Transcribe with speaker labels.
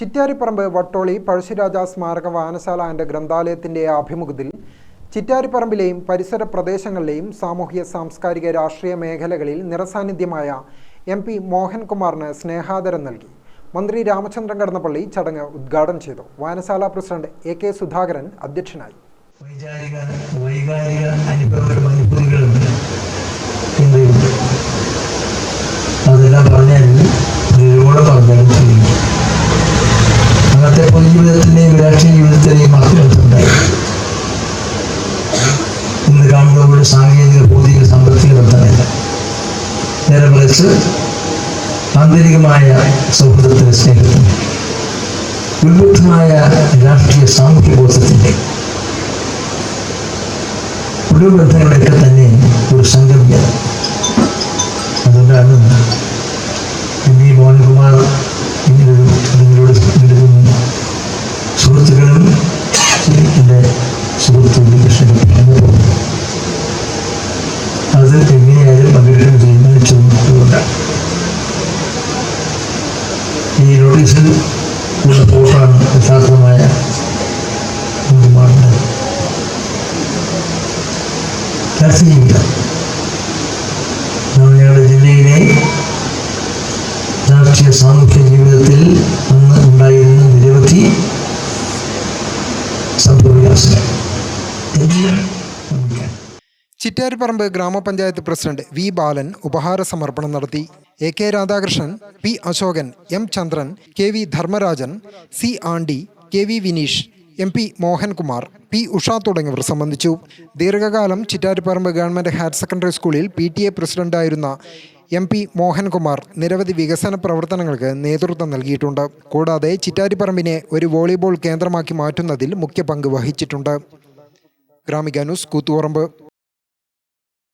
Speaker 1: ചിറ്റാരിപ്പറമ്പ് വട്ടോളി പഴശ്ശിരാജ സ്മാരക വായനശാല ആൻഡ് ഗ്രന്ഥാലയത്തിന്റെ ആഭിമുഖ്യത്തിൽ ചിറ്റാരിപ്പറമ്പിലെയും പരിസര പ്രദേശങ്ങളിലെയും സാമൂഹ്യ സാംസ്കാരിക രാഷ്ട്രീയ മേഖലകളിൽ നിറസാന്നിധ്യമായ എം പി മോഹൻകുമാറിന് സ്നേഹാദരം നൽകി. മന്ത്രി രാമചന്ദ്രൻ കടന്നപ്പള്ളി ചടങ്ങ് ഉദ്ഘാടനം ചെയ്തു. വായനശാല പ്രസിഡന്റ് എ കെ സുധാകരൻ അധ്യക്ഷനായി.
Speaker 2: വൈകാരിക അനുഭവങ്ങളും പൊതുജീവിതത്തിന്റെയും രാഷ്ട്രീയ ജീവിതത്തിന്റെയും മാറ്റങ്ങളുണ്ടായി ഇന്ന് കാണുന്ന പോലെ സാങ്കേതിക ഭൗതിക സാമ്പത്തിക ബന്ധമില്ല. നേരെ മറിച്ച് ആന്തരികമായ സൗഹൃദത്തിന് സ്നേഹത്തിന് വിവിധമായ രാഷ്ട്രീയ സാമൂഹ്യ ബോധത്തിന്റെ കുടുംബന്ധങ്ങളൊക്കെ തന്നെ ഒരു സംഗമ്യ അതുകൊണ്ടാണ് എം മോഹൻകുമാർ ഇങ്ങനൊരു നിങ്ങളോട് തീരുമാനിച്ചതുകൊണ്ടാണ് ഈ നോട്ടീസിൽ ഉള്ള ഫോട്ടോയാണ് യഥാർത്ഥമായ ചർച്ച ചെയ്യുക ഞങ്ങളുടെ ജില്ലയിലെ രാഷ്ട്രീയ സാമൂഹ്യ ജീവിതത്തിൽ അന്ന് ഉണ്ടായിരുന്ന നിരവധി
Speaker 1: ചിറ്റാരിപ്പറമ്പ് ഗ്രാമപഞ്ചായത്ത് പ്രസിഡന്റ് വി ബാലൻ ഉപഹാര സമർപ്പണം നടത്തി. A K Radhakrishnan P Ashokan M Chandran K V Dharmarajan C Andi K V Vineesh M P Mohankumar P Usha തുടങ്ങിയവർ സംബന്ധിച്ചു. ദീർഘകാലം ചിറ്റാരിപ്പറമ്പ് ഗവൺമെന്റ് ഹയർ സെക്കൻഡറി സ്കൂളിൽ പി ടി എ പ്രസിഡന്റായിരുന്ന എം പി മോഹൻകുമാർ നിരവധി വികസന പ്രവർത്തനങ്ങൾക്ക് നേതൃത്വം നൽകിയിട്ടുണ്ട്. കൂടാതെ ചിറ്റാരിപ്പറമ്പിനെ ഒരു വോളിബോൾ കേന്ദ്രമാക്കി മാറ്റുന്നതിൽ മുഖ്യ പങ്ക് വഹിച്ചിട്ടുണ്ട്. ഗ്രാമിക ന്യൂസ് കൂത്തുപറമ്പ്.